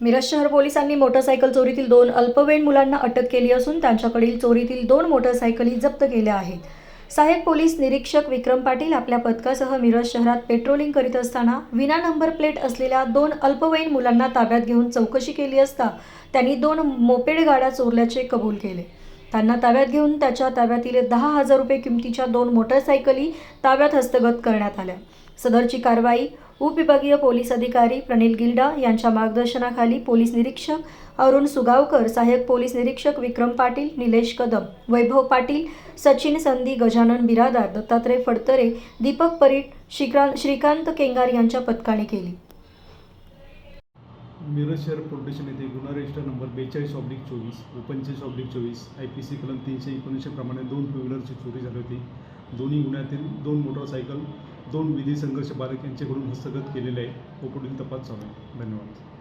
मिरज शहर पोलिसांनी मोटरसायकल चोरीतील दोन अल्पवयीन मुलांना अटक केली असून त्यांच्याकडील चोरीतील दोन मोटरसायकली जप्त केल्या आहेत. सहाय्यक पोलीस निरीक्षक विक्रम पाटील आपल्या पथकासह मिरज शहरात पेट्रोलिंग करीत असताना विना नंबर प्लेट असलेल्या दोन अल्पवयीन मुलांना ताब्यात घेऊन चौकशी केली असता त्यांनी दोन मोपेड गाड्या चोरल्याचे कबूल केले. त्यांना ताब्यात घेऊन त्याच्या ताब्यातील दहा हजार रुपये किमतीच्या दोन मोटरसायकली ताब्यात हस्तगत करण्यात आल्या. सदरची कारवाई उपविभागीय पोलीस अधिकारी प्रणिल गिल्डा यांच्या मार्गदर्शनाखाली पोलीस निरीक्षक अरुण सुगावकर सहाय्यक पोलीस निरीक्षक विक्रम पाटील निलेश कदम वैभव पाटील सचिन संधी गजानन बिरादार दत्तात्रय फडतरे दीपक परीट श्रीकांत श्रीकांत केंगार यांच्या पथकाने केली. मिरज शहर पोलीस येथे गुन्हा रजिस्टर नंबर बेचाळीस ऑब्लिक चोवीस व पंचवीस ऑब्लिक चोवीस आय पी सी कलम तीनशे एकोणीसशे प्रमाणे दोन टू व्हीलरची चोरी झाली होती. दोन्ही गुन्ह्यातील दोन मोटरसायकल दोन विधी संघर्ष बालक यांच्याकडून हस्तगत केलेले आहे. व पुढील तपास चालू आहे. धन्यवाद.